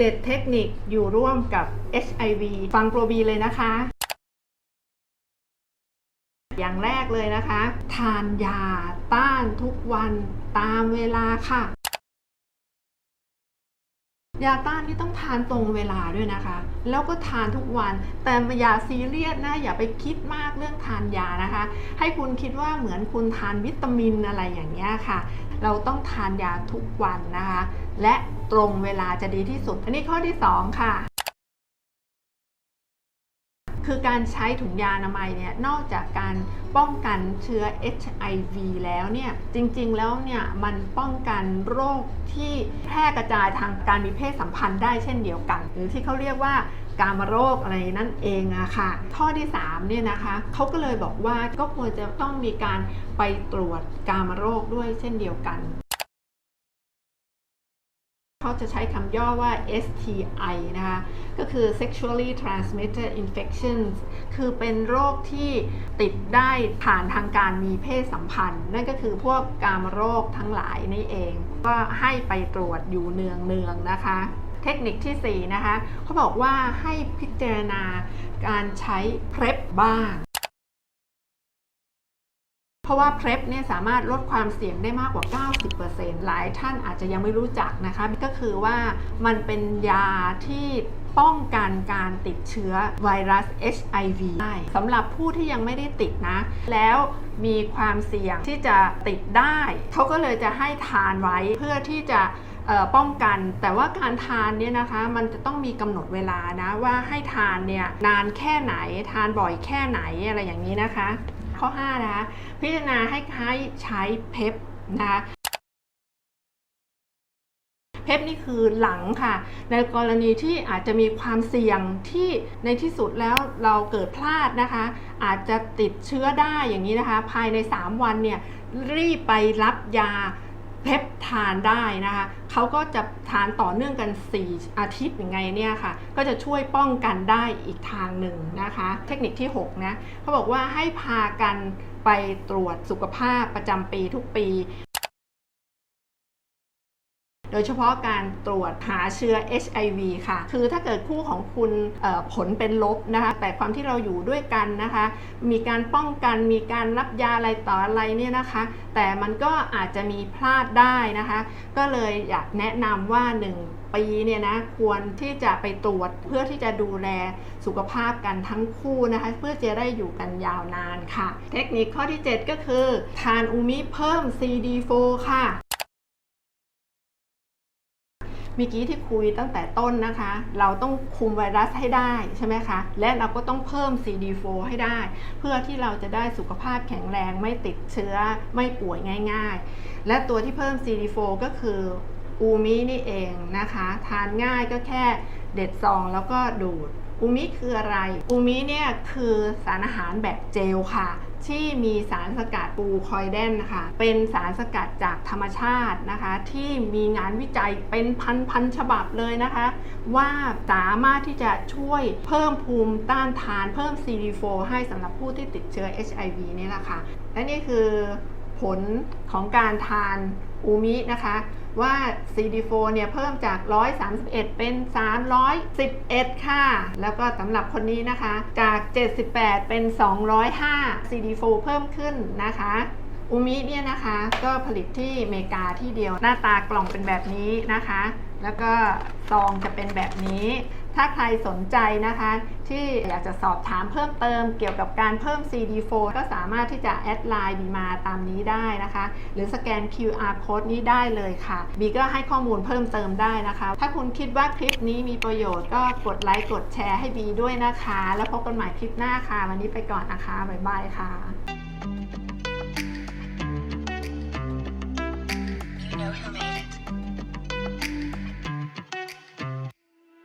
7 เทคนิคอยู่ร่วมกับ HIV ฟังโปรบีเลยนะคะ อย่างแรกเลยนะคะ ทานยาต้านทุกวันตามเวลาค่ะ ยาต้านที่ต้องทานตรงเวลาด้วยนะคะ แล้วก็ทานทุกวัน แต่อย่าซีเรียสนะ อย่าไปคิดมากเรื่องทานยานะคะ ให้คุณคิดว่าเหมือนคุณทานวิตามินอะไรอย่างเงี้ยค่ะ เราต้องทานยาทุกวันนะคะ และตรงเวลาจะดีที่สุด อันนี้ข้อที่ 2 ค่ะคือการใช้ถุงยาอนามัยเนี่ยนอกจากการป้องกันเชื้อ HIV แล้วเนี่ยจริงๆแล้วเนี่ยมันป้องกันโรคที่แพร่กระจายทางการมีเพศสัมพันธ์ได้เช่นเดียวกัน หรือที่เขาเรียกว่า การมโรคอะไรนั่นเองอะค่ะ ข้อที่3เนี่ยนะคะเขาก็เลยบอกว่าก็ควรจะต้องมีการไปตรวจการมโรคด้วยเช่นเดียวกันเขาจะใช้คำย่อว่า STI นะคะ ก็คือ sexually transmitted infections คือเป็นโรคที่ติดได้ผ่านทางการมีเพศสัมพันธ์ นั่นก็คือพวกกามโรคทั้งหลายนี่เอง ก็ให้ไปตรวจอยู่เนืองๆนะคะ เทคนิคที่ 4 นะคะเขาบอกว่าให้พิจารณาการใช้ PrEP บ้าง เพราะว่า PrEP เนี่ยสามารถลดความเสี่ยงได้มากกว่า 90%หลายท่านอาจจะยังไม่รู้จักนะคะ ก็คือว่ามันเป็นยาที่ป้องกันการติดเชื้อไวรัส HIV ได้สำหรับผู้ที่ยังไม่ได้ติดนะ แล้วมีความเสี่ยงที่จะติดได้ เขาก็เลยจะให้ทานไว้เพื่อที่จะ ป้องกัน แต่ว่าการทานเนี่ยนะคะมันจะต้องมีกำหนดเวลานะว่าให้ทานเนี่ยนานแค่ไหนทานบ่อยแค่ไหนอะไรอย่างนี้นะคะ ข้อ 5 นะคะ พิจารณาให้ใช้ใช้เพปนะคะเพปนี่คือหลังค่ะ ในกรณีที่อาจจะมีความเสี่ยงที่ในที่สุดแล้วเราเกิดพลาดนะคะ อาจจะติดเชื้อได้อย่างนี้นะคะ ภายใน 3 วันเนี่ยรีบไปรับยา เพปทานได้นะคะเขาก็จะทานต่อเนื่องกัน 4 อาทิตย์อย่างไงเนี่ยค่ะ ก็จะช่วยป้องกันได้อีกทางหนึ่งนะคะ เทคนิคที่ 6 นะเขาบอกว่าให้พากันไปตรวจสุขภาพประจำปีทุกปี โดยเฉพาะการตรวจหาเชื้อ HIV ค่ะ คือถ้าเกิดคู่ของคุณผลเป็นลบนะคะ แต่ความที่เราอยู่ด้วยกันนะคะ มีการป้องกัน มีการรับยาอะไรต่ออะไรเนี่ยนะคะ แต่มันก็อาจจะมีพลาดได้นะคะ ก็เลยอยากแนะนำว่า 1 ปีเนี่ยนะ ควรที่จะไปตรวจเพื่อที่จะดูแลสุขภาพกันทั้งคู่นะคะ เพื่อจะได้อยู่กันยาวนานค่ะ เทคนิคข้อที่ 7 ก็คือ ทานอูมิเพิ่ม CD4 ค่ะ มื่อกี้ที่คุยตั้งแต่ต้นนะคะ เราต้องคุมไวรัสให้ได้ใช่ไหมคะ และเราก็ต้องเพิ่ม CD4 ให้ได้ เพื่อที่เราจะได้สุขภาพแข็งแรงไม่ติดเชื้อไม่ป่วยง่าย ๆ และตัวที่เพิ่ม CD4 ก็คืออูมินี่เองนะคะ ทานง่ายก็แค่เด็ดซองแล้วก็ดูดอูมิคืออะไร อูมิเนี่ยคือสารอาหารแบบเจลค่ะ ที่มีสารสกัดปูคอยเดนนะคะ เป็นสารสกัดจากธรรมชาตินะคะ ที่มีงานวิจัยเป็นพันๆฉบับเลยนะคะ ว่าสามารถที่จะช่วยเพิ่มภูมิต้านทานเพิ่ม CD4 ให้สำหรับผู้ที่ติดเชื้อ HIV นี่แหละค่ะและนี่คือ ผลของการทานอูมินะคะ ว่า CD4 เนี่ยเพิ่มจาก 131 เป็น 311 ค่ะ แล้วก็สำหรับคนนี้นะคะ จาก 78 เป็น 205 CD4 เพิ่มขึ้นนะคะอูมิเนี่ยนะคะก็ผลิตที่อเมริกาที่เดียวหน้าตากล่องเป็นแบบนี้นะคะ แล้วก็ซองจะเป็นแบบนี้ ถ้าใครสนใจนะคะ ที่อยากจะสอบถามเพิ่มเติมเกี่ยวกับการเพิ่ม CD4 ก็สามารถที่จะแอดไลน์บีมาตามนี้ได้นะคะ หรือสแกน QR code นี้ได้เลยค่ะ บีก็ให้ข้อมูลเพิ่มเติมได้นะคะ ถ้าคุณคิดว่าคลิปนี้มีประโยชน์ก็กดไลค์กดแชร์ให้บีด้วยนะคะ แล้วพบกันใหม่คลิปหน้าค่ะ วันนี้ไปก่อนนะคะ บ๊ายบายค่ะ